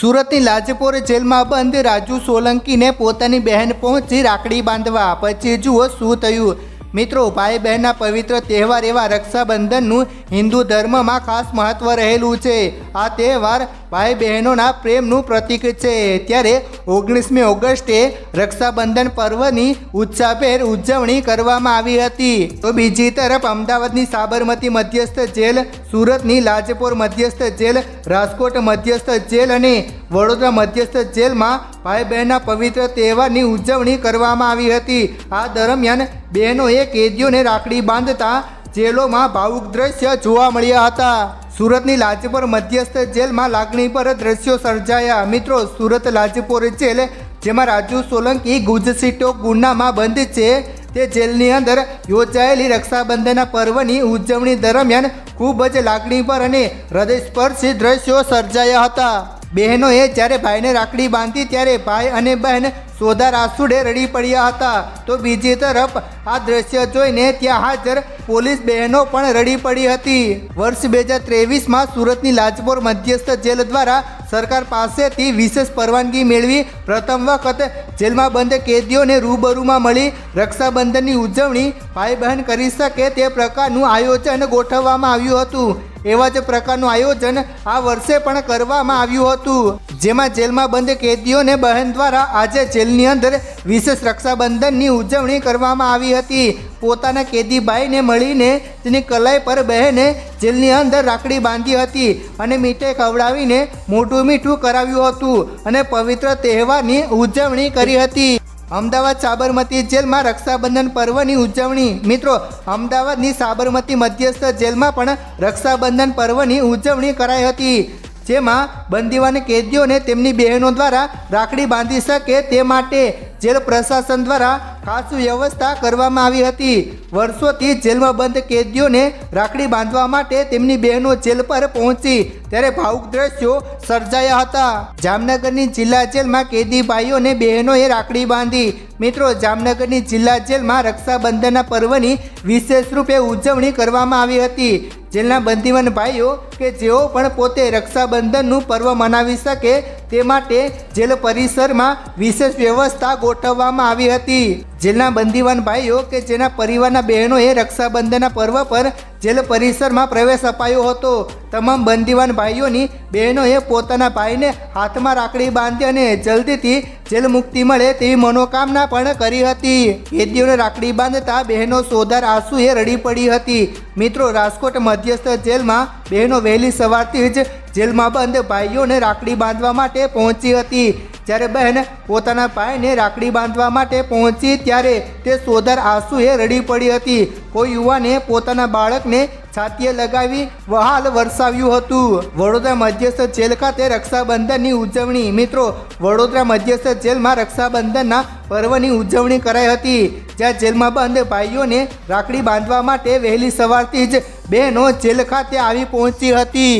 સુરતની લાજપોર જેલમાં બંધ રાજુ સોલંકીને પોતાની બહેન પહોંચી રાખડી બાંધવા. પછી જુઓ શું થયું. મિત્રો ભાઈ બહેનના પવિત્ર તહેવાર એવા રક્ષાબંધનનું હિન્દુ ધર્મમાં ખાસ મહત્વ રહેલું છે. આ તહેવાર ભાઈ બહેનોના પ્રેમનું પ્રતીક છે. ત્યારે ઓગણીસમી ઓગસ્ટે રક્ષાબંધન પર્વની ઉત્સાહભેર ઉજવણી કરવામાં આવી હતી. તો બીજી તરફ અમદાવાદની સાબરમતી મધ્યસ્થ જેલ, સુરતની લાજપોર મધ્યસ્થ જેલ, રાજકોટ મધ્યસ્થ જેલ અને વડોદરા મધ્યસ્થ જેલમાં ભાઈ બહેનના પવિત્ર તહેવારની ઉજવણી કરવામાં આવી હતી. આ દરમિયાન બહેનોએ કેદીઓને રાખડી બાંધતા જેલોમાં ભાવુક દ્રશ્ય જોવા મળ્યા હતા. સુરતની લાજપોર મધ્યસ્થ જેલમાં લાગણી પર દ્રશ્યો સર્જાયા. મિત્રો, સુરત લાજપોર જેલ, જેમાં રાજુ સોલંકી ગુજસીટો ગુનામાં બંધ છે, તે જેલની અંદર યોજાયેલી રક્ષાબંધનના પર્વની ઉજવણી દરમિયાન ખૂબ જ લાગણી પર અને હૃદયસ્પર્શી દ્રશ્યો સર્જાયા હતા. બહેનોએ જ્યારે ભાઈને રાખડી બાંધી ત્યારે ભાઈ અને બહેન સોદા આસુડે રડી પડ્યા હતા. તો બીજી તરફ આ દ્રશ્ય જોઈને ત્યાં હાજર પોલીસ બહેનો પણ રડી પડી હતી. વર્ષ બે હજાર ત્રેવીસમાં સુરતની લાજપોર મધ્યસ્થ જેલ દ્વારા સરકાર પાસેથી વિશેષ પરવાનગી મેળવી પ્રથમ વખત જેલમાં બંધ કેદીઓને રૂબરૂમાં મળી રક્ષાબંધનની ઉજવણી ભાઈ બહેન કરી શકે તે પ્રકારનું આયોજન ગોઠવવામાં આવ્યું હતું. એવા જ પ્રકારનું આયોજન આ વર્ષે પણ કરવામાં આવ્યું હતું. જેમાં જેલમાં બંધ કેદીઓને બહેન દ્વારા આજે જેલની અંદર વિશેષ રક્ષાબંધનની ઉજવણી કરવામાં આવી હતી. પોતાના કેદી ભાઈને મળીને તેની કલાઈ પર બહેને જેલની અંદર રાખડી બાંધી હતી અને મીઠે ખવડાવીને મોટું મીઠું કરાવ્યું હતું અને પવિત્ર તહેવારની ઉજવણી કરી હતી. અમદાવાદ સાબરમતી જેલમાં રક્ષાબંધન પર્વની ઉજવણી. મિત્રો, અમદાવાદની સાબરમતી મધ્યસ્થ જેલમાં પણ રક્ષાબંધન પર્વની ઉજવણી કરાઈ હતી. જેમાં બંદીવાન કેદીઓને તેમની બહેનો દ્વારા રાખડી બાંધી શકે તે માટે જેલ પ્રશાસન દ્વારા ખાસ વ્યવસ્થા કરવામાં આવી હતી. વર્ષોથી જેલમાં બંધ કેદીઓને રાખડી બાંધવા માટે તેમની બહેનો જેલ પર પહોંચી. ત્યારે ભાવુક દ્રશ્યો સર્જાયા હતા. જામનગરની જિલ્લા જેલમાં કેદી ભાઈઓને બહેનોએ રાખડી બાંધી. મિત્રો, જામનગરની જિલ્લા જેલમાં રક્ષાબંધનના પર્વની વિશેષ રૂપે ઉજવણી કરવામાં આવી હતી. જેલના બંધીવન ભાઈઓ કે જેઓ પણ પોતે રક્ષાબંધનનું પર્વ મનાવી શકે તે માટે જેલ પરિસરમાં વિશેષ વ્યવસ્થા ગોઠવવામાં આવી હતી. જેલના બંદીવાન ભાઈઓ કે જેના પરિવારના બહેનોએ રક્ષાબંધનના પર્વ પર જેલ પરિસરમાં પ્રવેશ અપાયો હતો. તમામ બંદીવાન ભાઈઓની બહેનોએ પોતાના ભાઈને હાથમાં રાખડી બાંધી અને જલ્દીથી જેલ મુક્તિ મળે તેવી મનોકામના પણ કરી હતી. કેદીઓને રાખડી બાંધતા બહેનો સોદાર આંસુએ રડી પડી હતી. મિત્રો, રાજકોટ મધ્યસ્થ જેલમાં બહેનો વહેલી સવારથી જ જેલમાં બંધ ભાઈઓને રાખડી બાંધવા માટે પહોંચી હતી. જ્યારે બહેન પોતાના ભાઈને રાખડી બાંધવા માટે પહોંચી, ત્યારે તે સોધર આંસુએ રડી પડી હતી. કોઈ યુવાને પોતાના બાળકને છાતીએ લગાવી વહાલ વરસાવ્યું હતું. વડોદરા મધ્યસ્થ જેલ ખાતે રક્ષાબંધનની ઉજવણી. મિત્રો, વડોદરા મધ્યસ્થ જેલમાં રક્ષાબંધનના પર્વની ઉજવણી કરાઈ હતી. જ્યાં જેલમાં બંધ ભાઈઓને રાખડી બાંધવા માટે વહેલી સવારથી જ બહેનો જેલ ખાતે આવી પહોંચી હતી.